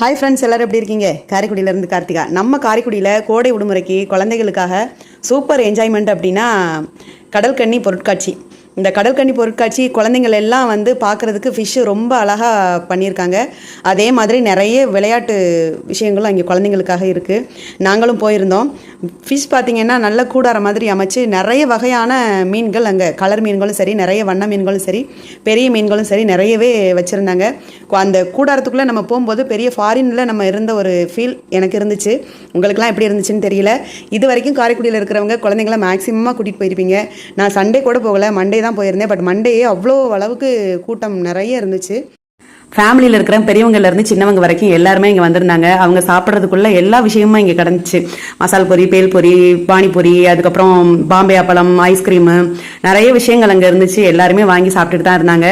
Hi friends எல்லாரும் எப்படி இருக்கீங்க? காரைக்குடியிலேருந்து கார்த்திகா. நம்ம காரைக்குடியில் கோடை விடுமுறைக்கு குழந்தைகளுக்காக சூப்பர் என்ஜாய்மெண்ட் அப்படின்னா கடல்கன்னி பொருட்காட்சி. இந்த கடற்கன்னி பொருட்காட்சி குழந்தைங்கள் எல்லாம் வந்து பார்க்குறதுக்கு ஃபிஷ்ஷு ரொம்ப அழகாக பண்ணியிருக்காங்க. அதே மாதிரி நிறைய விளையாட்டு விஷயங்களும் அங்கே குழந்தைங்களுக்காக இருக்குது நாங்களும் போயிருந்தோம். ஃபிஷ் பார்த்திங்கன்னா நல்ல கூடார மாதிரி அமைச்சு நிறைய வகையான மீன்கள் அங்கே கலர் மீன்களும் சரி நிறைய வண்ண மீன்களும் சரி பெரிய மீன்களும் சரி நிறையவே வச்சுருந்தாங்க. அந்த கூடாரத்துக்குள்ளே நம்ம போகும்போது பெரிய ஃபாரினில் நம்ம இருந்த ஒரு ஃபீல் எனக்கு இருந்துச்சு. உங்களுக்குலாம் எப்படி இருந்துச்சுன்னு தெரியல. இது வரைக்கும் காரைக்குடியில் இருக்கிறவங்க குழந்தைங்கள மேக்ஸிமமாக கூட்டிகிட்டு போயிருப்பீங்க. நான் சண்டே கூட போகலை மண்டே தான் போயிருந்தேன். பட் மண்டே அவ்வளோ அளவுக்கு கூட்டம் நிறைய இருந்துச்சு. ஃபேமிலியில் இருக்கிற பெரியவங்கலேருந்து சின்னவங்க வரைக்கும் எல்லாருமே இங்கே வந்திருந்தாங்க. அவங்க சாப்பிட்றதுக்குள்ளே எல்லா விஷயமும் இங்கே கிடந்துச்சு. மசால் பொரி பேல் பொரி பானிபூரி அதுக்கப்புறம் பாம்பே அப்பளம் ஐஸ்கிரீமு நிறைய விஷயங்கள் அங்கே இருந்துச்சு. எல்லாருமே வாங்கி சாப்பிட்டுட்டு தான் இருந்தாங்க.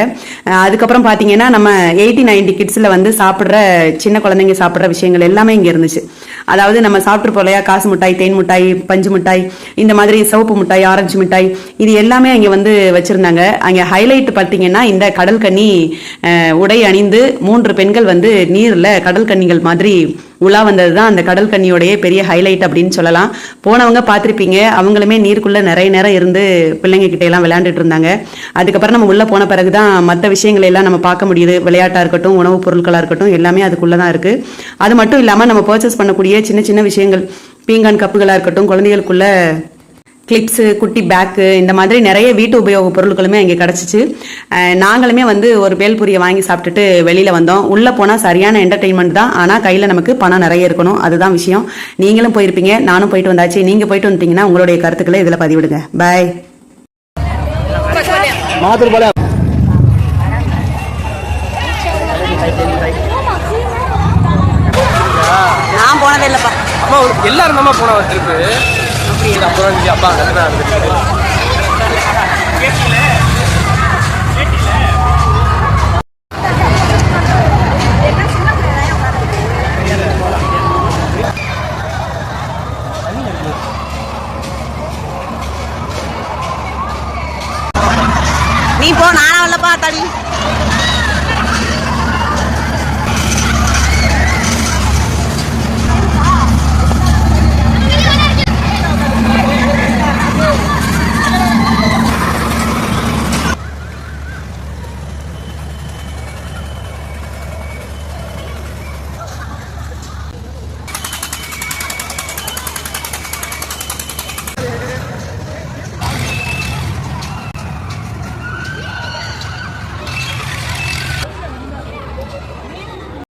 அதுக்கப்புறம் பார்த்தீங்கன்னா நம்ம எயிட்டி நைன்டி கிட்ஸில் வந்து சாப்பிட்ற சின்ன குழந்தைங்க சாப்பிட்ற விஷயங்கள் எல்லாமே இங்கே இருந்துச்சு. அதாவது நம்ம சாப்பிட்டு போலையா காசு மிட்டாய் தேன் மிட்டாய் பஞ்சு மிட்டாய் இந்த மாதிரி சிவப்பு மிட்டாய் ஆரஞ்சு மிட்டாய் இது எல்லாமே அங்கே வந்து வச்சுருந்தாங்க. அங்கே ஹைலைட் பார்த்தீங்கன்னா இந்த கடல் கண்ணி உடை அணிந்து மூன்று பெண்கள் வந்து நீரில் கடல் கன்னிகள் மாதிரி உலா வந்தது தான் அந்த கடல் கன்னியோடைய பெரிய ஹைலைட் அப்படின்னு சொல்லலாம். போனவங்க பார்த்துருப்பீங்க. அவங்களுமே நீருக்குள்ளே நிறைய நேரம் இருந்து பிள்ளைங்க கிட்ட எல்லாம் விளையாண்டுட்டு இருந்தாங்க. அதுக்கப்புறம் நம்ம உள்ளே போன பிறகு தான் மற்ற விஷயங்களை எல்லாம் நம்ம பார்க்க முடியுது. விளையாட்டாக இருக்கட்டும் உணவுப் பொருட்களாக இருக்கட்டும் எல்லாமே அதுக்குள்ளே தான் இருக்குது அது மட்டும் இல்லாமல் நம்ம பர்ச்சேஸ் பண்ணக்கூடிய சின்ன சின்ன விஷயங்கள் பீங்கான் கப்புகளாக இருக்கட்டும் குழந்தைகளுக்குள்ள கிளிப்ஸு குட்டி பேக்கு இந்த மாதிரி நிறைய வீட்டு உபயோக பொருட்களுமே அங்கே கிடச்சிச்சு. நாங்களுமே வந்து ஒரு பேல்பூரியை வாங்கி சாப்பிட்டுட்டு வெளியில் வந்தோம். உள்ளே போனால் சரியான என்டர்டெயின்மெண்ட் தான். ஆனால் கையில் நமக்கு பணம் நிறைய இருக்கணும். அதுதான் விஷயம். நீங்களும் போயிருப்பீங்க. நானும் போயிட்டு வந்தாச்சு. நீங்கள் போயிட்டு வந்துட்டீங்கன்னா உங்களுடைய கருத்துக்களை இதில் பதிவிடுங்க. பாய் நான் போனதே இல்லைப்பா. அம்மா எல்லாரும் தான் போனோம் கேட்குறீங்க அப்புறம் சொல்லி அப்பா கத்துனா நீ போ நானா வரலப்பா தடி.